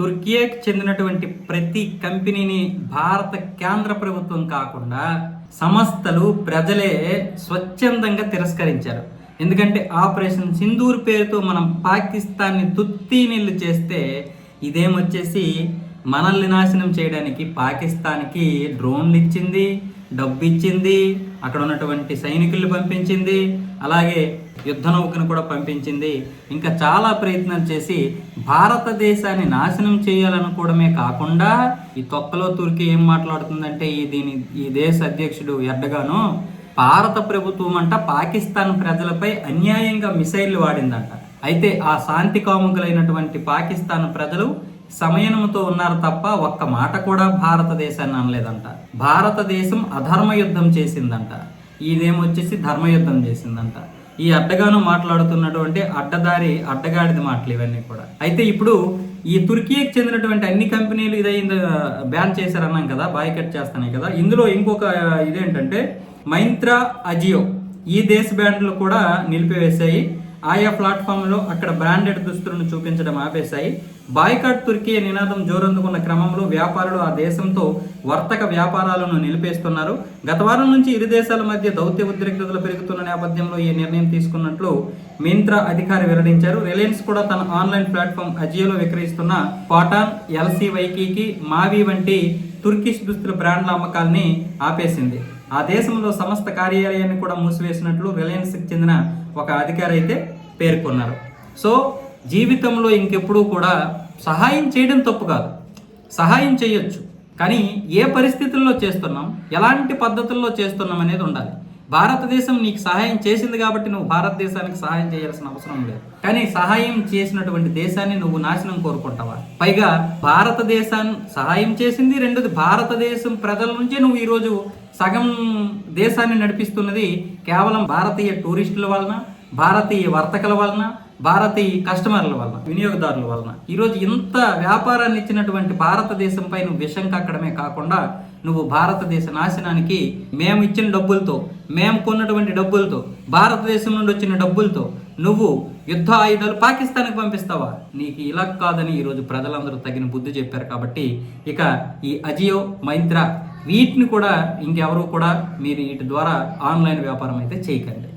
తుర్కియాకి చెందినటువంటి ప్రతి కంపెనీని భారత కేంద్ర ప్రభుత్వం కాకుండా సంస్థలు ప్రజలే స్వచ్ఛందంగా తిరస్కరించారు. ఎందుకంటే ఆపరేషన్ సింధూర్ పేరుతో మనం పాకిస్తాన్ని తుత్తి చేస్తే ఇదేమొచ్చేసి మనల్ని నాశనం చేయడానికి పాకిస్తాన్కి డ్రోన్లు ఇచ్చింది డబ్బు ఇచ్చింది అక్కడ ఉన్నటువంటి సైనికుల్ని పంపించింది అలాగే యుద్ధ నౌకను కూడా పంపించింది. ఇంకా చాలా ప్రయత్నాలు చేసి భారతదేశాన్ని నాశనం చేయాలనుకోవడమే కాకుండా ఈ తొక్కలో తుర్కీ ఏం మాట్లాడుతుందంటే ఈ దీని ఈ దేశ అధ్యక్షుడు ఎర్డగాను భారత ప్రభుత్వం అంట పాకిస్తాన్ ప్రజలపై అన్యాయంగా మిసైళ్ళు వాడిందంట. అయితే ఆ శాంతి కాముకులైనటువంటి పాకిస్తాన్ ప్రజలు సమయనముతో ఉన్నారు తప్ప ఒక్క మాట కూడా భారతదేశాన్ని అనలేదంట. భారతదేశం అధర్మ యుద్ధం చేసిందంట. ఇదేమొచ్చేసి ధర్మయుద్ధం చేసిందంట. ఈ అడ్డగాను మాట్లాడుతున్నటువంటి అడ్డదారి అడ్డగాడిది మాటలు ఇవన్నీ కూడా. అయితే ఇప్పుడు ఈ తుర్కీకి చెందినటువంటి అన్ని కంపెనీలు ఇదైంది బ్యాన్ చేశారన్నాం కదా బాయ్కట్ చేస్తున్నాయి కదా. ఇందులో ఇంకొక ఇదేంటంటే మైంత్రా అజియో ఈ దేశ బ్యాండ్లు కూడా నిలిపివేశాయి. ఆయా ప్లాట్ఫామ్లో అక్కడ బ్రాండెడ్ దుస్తులను చూపించడం ఆపేశాయి. బాయ్కాట్ తుర్కీ నినాదం జోరందుకున్న క్రమంలో వ్యాపారులు ఆ దేశంతో వర్తక వ్యాపారాలను నిలిపేస్తున్నారు. గత వారం నుంచి ఇరు దేశాల మధ్య దౌత్య ఉద్రిక్తతలు పెరుగుతున్న నేపథ్యంలో ఈ నిర్ణయం తీసుకున్నట్లు మింత్రా అధికారి వెల్లడించారు. రిలయన్స్ కూడా తన ఆన్లైన్ ప్లాట్ఫామ్ అజియోలో విక్రయిస్తున్న పాటాన్ ఎల్సీ వైకీకి మావి వంటి తుర్కిష్ దుస్తుల బ్రాండ్ల అమ్మకాల్ని ఆపేసింది. ఆ దేశంలో సమస్త కార్యాలయాన్ని కూడా మూసివేసినట్లు రిలయన్స్కి చెందిన ఒక అధికారి అయితే పేర్కొన్నారు. సో జీవితంలో ఇంకెప్పుడూ కూడా సహాయం చేయడం తప్పు కాదు. సహాయం చేయొచ్చు. కానీ ఏ పరిస్థితుల్లో చేస్తున్నాం? ఎలాంటి పద్ధతుల్లో చేస్తున్నాం అనేది ఉండాలి. భారతదేశం నీకు సహాయం చేసింది కాబట్టి నువ్వు భారతదేశానికి సహాయం చేయాల్సిన అవసరం లేదు. కానీ సహాయం చేసినటువంటి దేశాన్ని నువ్వు నాశనం కోరుకుంటావా? పైగా భారతదేశాన్ని సహాయం చేసింది రెండోది భారతదేశం ప్రజల నుంచే నువ్వు ఈరోజు సగం దేశాన్ని నడిపిస్తున్నది కేవలం భారతీయ టూరిస్టుల వలన భారతీయ వర్తకుల వలన భారతీయ కస్టమర్ల వలన వినియోగదారుల వలన. ఈరోజు ఇంత వ్యాపారాన్ని ఇచ్చినటువంటి భారతదేశంపై నువ్వు విషం కక్కడమే కాకుండా నువ్వు భారతదేశ నాశనానికి మేము ఇచ్చిన డబ్బులతో మేము కొన్నటువంటి డబ్బులతో భారతదేశం నుండి వచ్చిన డబ్బులతో నువ్వు యుద్ధ ఆయుధాలు పాకిస్తాన్కి పంపిస్తావా? నీకు ఇలా కాదని ఈరోజు ప్రజలందరూ తగిన బుద్ధి చెప్పారు కాబట్టి ఇక ఈ అజియో మైంత్రా వీటిని కూడా ఇంకెవరూ కూడా మీరు వీటి ద్వారా ఆన్లైన్ వ్యాపారం అయితే చేయకండి.